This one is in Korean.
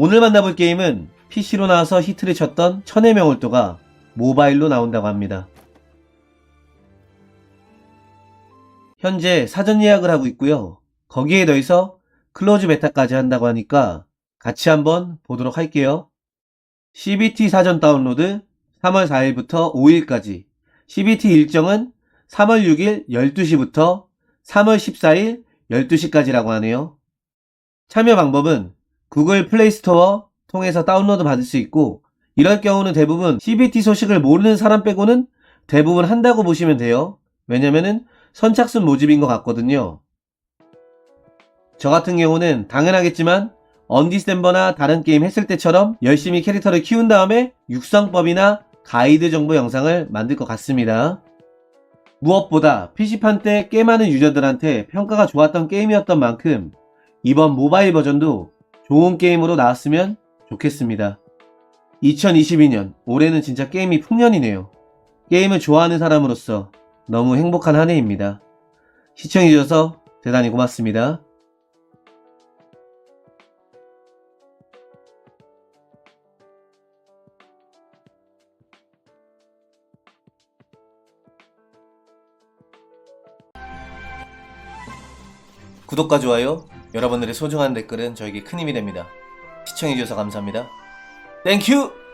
오늘 만나볼 게임은 PC로 나와서 히트를 쳤던 천의 명월도가 모바일로 나온다고 합니다. 현재 사전 예약을 하고 있고요. 거기에 더해서 클로즈 베타까지 한다고 하니까 같이 한번 보도록 할게요. CBT 사전 다운로드 3월 4일부터 5일까지 CBT 일정은 3월 6일 12시부터 3월 14일 12시까지라고 하네요. 참여 방법은 구글 플레이 스토어 통해서 다운로드 받을 수 있고 이럴 경우는 대부분 CBT 소식을 모르는 사람 빼고는 대부분 한다고 보시면 돼요. 왜냐면은 선착순 모집인 것 같거든요. 저 같은 경우는 당연하겠지만 언디스템버나 다른 게임 했을 때처럼 열심히 캐릭터를 키운 다음에 육성법이나 가이드 정보 영상을 만들 것 같습니다. 무엇보다 PC판 때꽤 많은 유저들한테 평가가 좋았던 게임이었던 만큼 이번 모바일 버전도 좋은 게임으로 나왔으면 좋겠습니다. 2022년 올해는 진짜 게임이 풍년이네요. 게임을 좋아하는 사람으로서 너무 행복한 한 해입니다. 시청해주셔서 대단히 고맙습니다. 구독과 좋아요, 여러분들의 소중한 댓글은 저에게 큰 힘이 됩니다. 시청해주셔서 감사합니다. 땡큐!